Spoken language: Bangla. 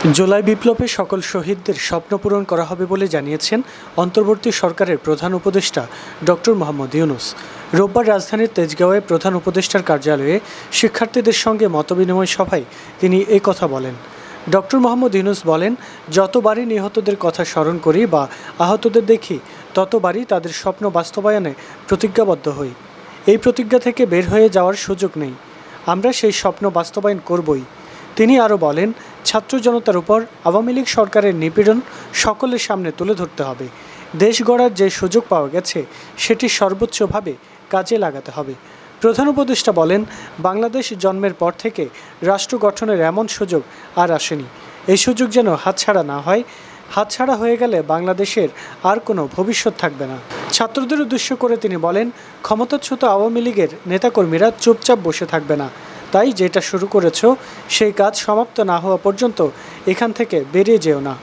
জুলাই বিপ্লবে সকল শহীদদের স্বপ্ন পূরণ করা হবে বলে জানিয়েছেন অন্তর্বর্তী সরকারের প্রধান উপদেষ্টা ডক্টর মোহাম্মদ ইউনুস। রোববার রাজধানীর তেজগাঁওয়ে প্রধান উপদেষ্টার কার্যালয়ে শিক্ষার্থীদের সঙ্গে মতবিনিময় সভায় তিনি এই কথা বলেন। ডক্টর মোহাম্মদ ইউনুস বলেন, যতবারই নিহতদের কথা স্মরণ করি বা আহতদের দেখি, ততবারই তাদের স্বপ্ন বাস্তবায়নে প্রতিজ্ঞাবদ্ধ হই। এই প্রতিজ্ঞা থেকে বের হয়ে যাওয়ার সুযোগ নেই। আমরা সেই স্বপ্ন বাস্তবায়ন করবই। তিনি আরও বলেন ছাত্র জনতার উপর আওয়ামী লীগ সরকারের নিপীড়ন সকলের সামনে তুলে ধরতে হবে। দেশ গড়ার যে সুযোগ পাওয়া গেছে, সেটি সর্বোচ্চভাবে কাজে লাগাতে হবে। প্রধান উপদেষ্টা বলেন, বাংলাদেশ জন্মের পর থেকে রাষ্ট্র গঠনের এমন সুযোগ আর আসেনি। এই সুযোগ যেন হাতছাড়া না হয়, হাতছাড়া হয়ে গেলে বাংলাদেশের আর কোনো ভবিষ্যৎ থাকবে না। ছাত্রদের উদ্দেশ্য করে তিনি বলেন, ক্ষমতাচ্যুত আওয়ামী লীগের নেতাকর্মীরা চুপচাপ বসে থাকবে না। তাই যেটা শুরু করেছ, সেই কাজ সমাপ্ত না হওয়া পর্যন্ত এখান থেকে বেরিয়ে যেও না।